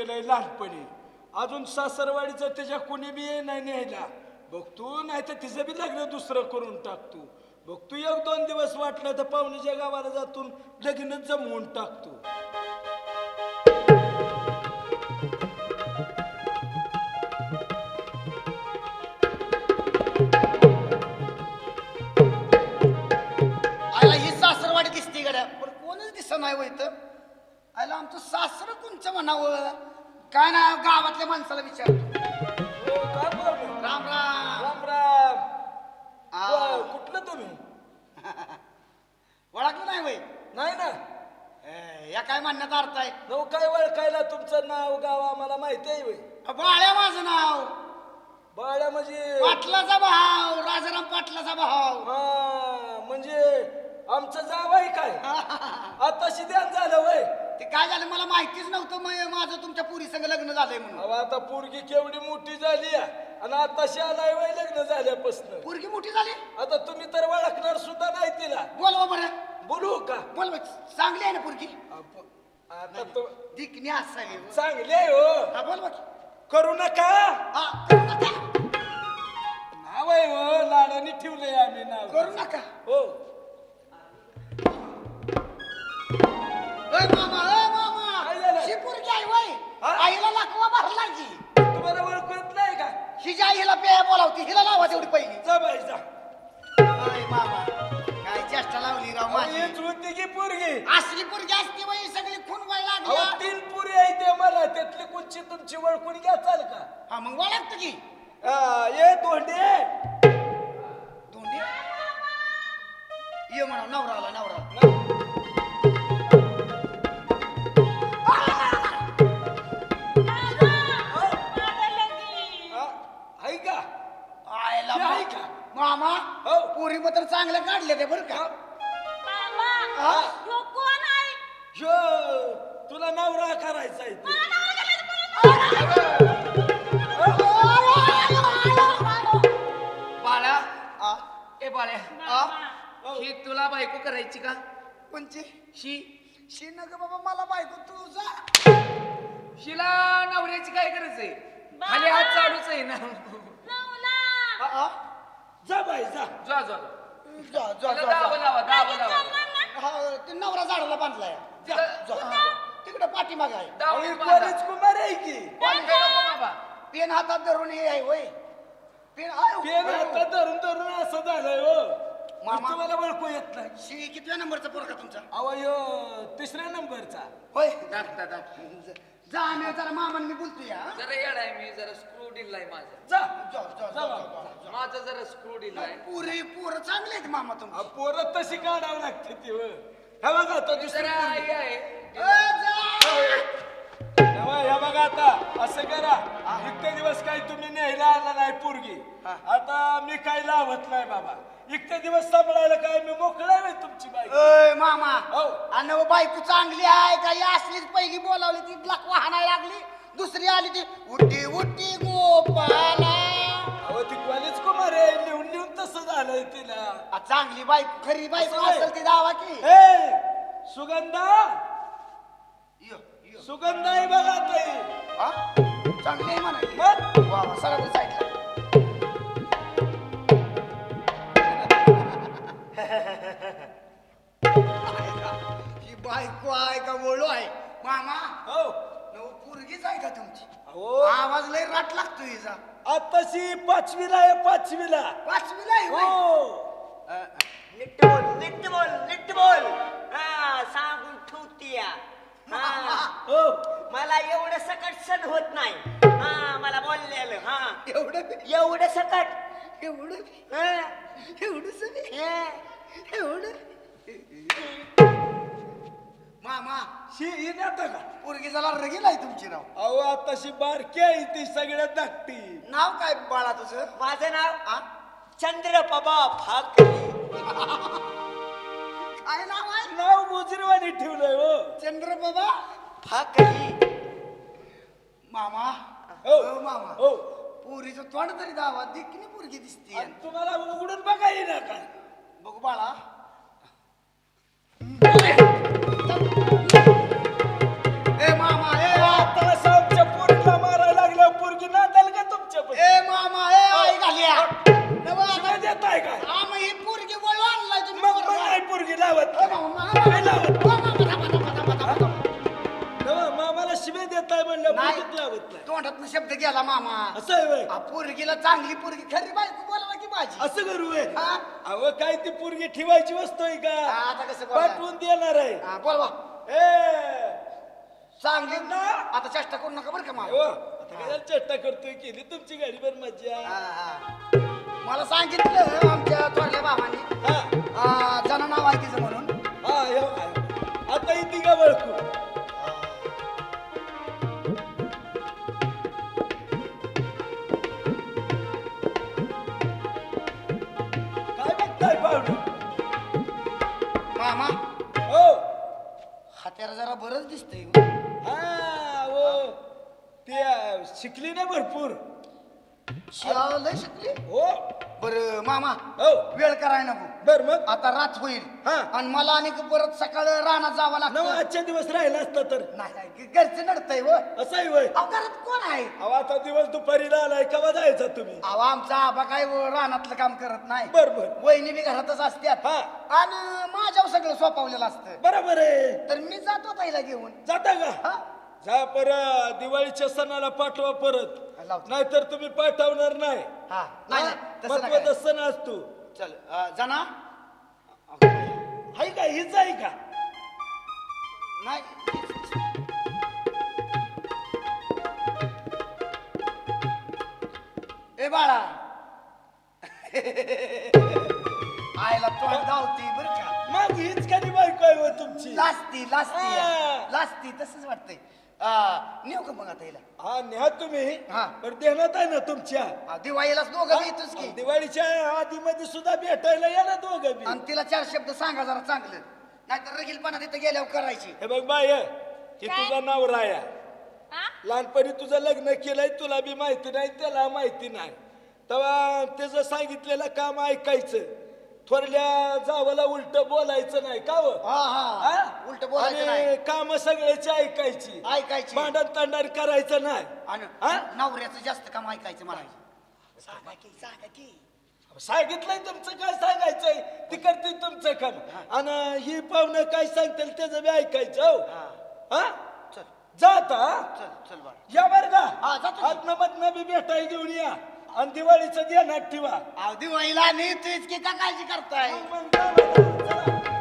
केलंय लहानपणी. अजून सासरवाडीचं त्याच्या कुणी बी नाही न्यायला. बघ तू नाही तर तिचं बी लग्न दुसरं करून टाकतो बघ तू एक दोन दिवस वाटलं तर पाहुणीच्या गावाला जातून लग्न जमवून टाकतो आयला ही सासरवाडी दिसते गड्या. पण कोणच दिसत नाही वय इथं. आयला आमचं सासर कोणचं म्हणावं? काय ना गावातल्या माणसाला विचारतो. हो, काय? राम राम. राम राम. आ. वा, कुठलं तुम्ही? ओळखलं नाही वय नाही ना. या काय म्हणण्याचा अर्थ आहे? नऊ काय ओळखायला तुमचं नाव गाव आम्हाला माहिती आहे होय. बाळ्या माझं नाव. बाळा म्हणजे? पाटलाचा भाव राजाराम पाटलाचा भाव. हा म्हणजे आमचं जाव आहे काय? आताशी ध्यान झालं वय. ते काय झालं मला माहितीच नव्हतं मग माझं तुमच्या पुरी संग लग्न झालंय म्हणून. अहो, आता पोरगी केवढी मोठी झाली. आणि आताशी आलाय वय लग्न झाल्यापासून. पोरगी मोठी झाली? आता तुम्ही तर ओळखणार सुद्धा नाही तिला. बोलवा बरं. बोलू का? बोलवा. चांगली आहे ना पोरगी? आप- आता तो असावी चांगले आहे हो. हा बोलवा की. करू नका. हा, करू नका. नाव आहे हो लाडाने ठेवलंय आम्ही नाव. करू नका. हो. ए मामा ए मामा. काय झालं? ही वय हा? आईला लाकवा भरला की तुम्हाला ओळखू येत नाही का? हिच्या आई हिला पेया बोलावती हिला लावा तेवढी पहिली. जा बाई जा. मामा काय चेष्टा लावली राव माझी. हीच होती की पोरगी? असली पोरगी असती वय सगळी खून वय अहो लागली तीन पुरी आहे ते मला त्यातली कोणची तुमची ओळखून घ्या चाल का? हा मग ओळखतो की. ये धोंडे. ये म्हणा नवरा आला नवरा मामा हो. पुरी तर चांगलं काढले ते बरं का? हा? ह्यो, तुला नवरा करायचा आहे ते. बाळा आ, ए बाळ्या आ, ही. तुला बायको करायची का? कोणची? शी शी नग बाबा मला बायको तू जा. शिला नवऱ्याची काय गरज आहे? खाली हात चालूच आहे ना. आ, आ, जा बाई जा. जा जा. जा जा जा, दाबा जा. लावा दाबा लावा. हा ते नवरा झाडाला बांधलाय. जा जा. तिकडे पाठीमाग आहे. दाबा ही बांधा. कुमार आहे की? पाणी घेऊ नको बाबा. पेन हातात धरून हे आहे वय पेन आयो. पेन आता धरून धरून असं झालंय हो. मामा. तुम्हाला ओळखू येत नाही. शी कितव्या नंबरचा पोरका तुमचा? अहो ह्यो तिसऱ्या नंबरचा. होय. दाखता दाख जा आम्ही जरा मामान मी बोलतो या जरा येड आहे मी जरा स्क्रू डिल आहे माझा. जा जा, जा, जा, जा, जा. माझा जरा स्क्रू डिल आहे. पुरी पोरं चांगले आहेत मामा तुमचे. अहो, पोरं तशी काढावं लागते ती हो. हे बघा आता दुसरी जरा. आई आहे. जा. हे बघा आता असं करा. इतके दिवस काही तुम्ही न्यायला आला नाही पोरगी. आता मी काही लावत नाही बाबा इतके दिवस सांभाळायला काय? मी मोकळा आहे तुमची बाई. ए, मामा. हो. आणि वो बायको चांगली आहे काही असलीच पहिली बोलावली ती लाख वाहनाय लागली. दुसरी आली ती उठी उठी गोपाला. अहो ती कॉलेज कुमार आहे. लिहून लिहून तसं झालंय तिला. आ, चांगली बायको खरी बायको आहे. असेल ती दावा की. ए सुगंधा! यो, यो. सुगंधा आहे बघा हा? चांगली आहे म्हणा बायको आहे का बोलू आहे? मामा हो. नऊ पोरगीच आहे का तुमची? अहो. आवाज लय राट लागतो हिचा. आताशी पाचवीला आहे पाचवीला. पाचवीला आहे होय. हो. नीट बोल नीट बोल नीट बोल. हा सांगून ठेवतीया. हा. हो. मला एवढं सकट सण होत नाही. हा मला बोललेलं हा. एवढं बी- एवढं सकट? एवढं बी- हा, एवढं सगळं- हा. एवढं मामा. शी येत का पोरगी जरा रगील आहे तुमची नाव अहो आताशी बारकी आहे ती सगळ्यात धाकटी. नाव काय बाळा तुझं? माझं नाव आ? चंद्रप्रभा फाकरी काय नाव आहे? नाव मुजरवानी ठेवलंय हो. चंद्र बाबा फाकरी मामा. हो. हो मामा. हो. पोरीचं तोंड तरी दावा दिकनी पोरगी दिसते आणि तुम्हाला उघडून बघा येईना का? बघू बाळा. ए मामा ए आई घाल्या. हो. शिवाय देत नाही काय? आम ही पोरगी वळू आणलाय मग लावत हो ए मामा, मामा, काय लावत हो तोंडातनं शब्द गेला मामा. असं पोरगीला चांगली पोरगी खरी बायको बोलावा की माझी? असं करू हा? अहो काय ती पोरगी ठेवायची वस्तू आहे का? आता कसं बोलणार? पाठवून देणार आहे. हा, बोलवा. ए! चांगली आता चेष्टा करू नका बरं का मामा आता चेष्टा करतोय केली तुमची गाडीवर मज्जा. हा, हा. मला सांगितलं आमच्या थोरल्या भावाने हा. जण नाव आहे तिचं म्हणून. हा हे बघा. दिसतंय हा ते शिकली ना भरपूर. शिकली? हो. बर मामा हो. वेळ कराय नको. बर मग? आता रात होईल. हा. आणि मला आणि परत सकाळ रानात जावं नव लागतं आजच्या दिवस राहिला असता तर. नाही नाही, घरचं नडतंय व. असं आहे वय. अहो, घरात कोण आहे? अहो आता दिवस दुपारी आलाय केव्हा जायचा तुम्ही? अहो आमचा आबा काय व रानातलं काम करत नाही. बर बर. वहिनी बी घरातच असत्यात. हा. आणि माझ्यावर सगळं सोपावलेलं असतं. बरोबर आहे. तर मी जातो ताईला घेऊन. जाता का? हा. जा पर दिवाळीच्या सणाला पाठवा परत. लावतो. नाहीतर तुम्ही पाठवणार नाही. हा नाही नाही, तसं नका. महत्त्वाचा सण असतो चल अ, जना. हाय का हीच आहे का? नाही. ए बाळा. आयला तोंड धावती बर का. मग हीच कधी बायको आहे हो तुमची? लाजती हा. लाजती तसंच वाटतंय. नेऊ का मग आता हिला हा न्या तुम्ही हा. पण देण्यात आहे ना तुमच्या आ, दिवाळीलाच दोघं येतोच की दिवाळीच्या आधी मध्ये सुद्धा भेटायला या ना दोघं बी आणि तिला चार शब्द सांगा जरा चांगलं नाहीतर रगीलपणा तिथं गेल्यावर करायची हे बघ बाय हे तुझा नवरा हा? लहानपणी तुझं लग्न केलंय तुला बी माहिती नाही त्याला माहिती नाही तेव्हा त्याचं सांगितलेलं काम ऐकायचं थोरल्या जावाला उलट बोलायचं नाही का हो? हा हा. हा? उलट बोलायचं आणि नाही. काम सगळ्याची ऐकायची. ऐकायची. भांडण तांडण करायचं नाही. आणि हा? नवऱ्याचं जास्त काम ऐकायचं म्हणायचं. सांगा की सांगा की. सांगितलंय तुमचं काय सांगायचंय? ती करते तुमचं काम. आणि ही पाहुणं काय सांगतील त्याचं बी ऐकायचं हो. हा. चल. जात हा. चल चल बाळा या बर का हा, जातो की. आतनं मधनं बी भेटाय घेऊन या. आणि दिवाळीचं ध्यानात ठेवा दिवाळीला नाही तू इतकी का काळजी करताय मग चला.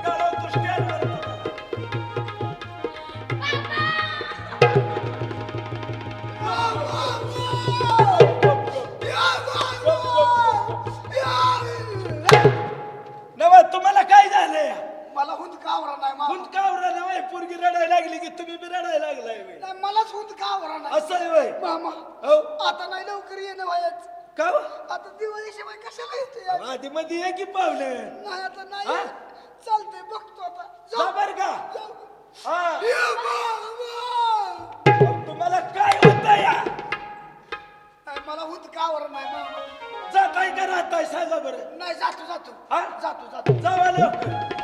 नवा तुम्हाला काय झालंय मला हुंद कावरा नाही मामा. हुंद का आवरा नव्हे पोरगी रडायला लागली की तुम्ही बी रडायला लागलाय व्हय. नाही मलाच हुंद कावरा नाही असं आहे मामा हो आता नाही लवकर येणं व्हायच का हो? आता दिवाळी शिवाय कशाला येतो आधी मध्ये ये की पाहुणे? नाही आता नाही हा? चालतंय बघतो आता. जा. बर का? जाऊ. हा. ये मामा. मग तुम्हाला काय होत या? नाही, मला हुंद कावरा नाही मामा. जाताय का राहताय? सांगा बरं. नाही जातो जातो. हा? जातो जातो. जाऊ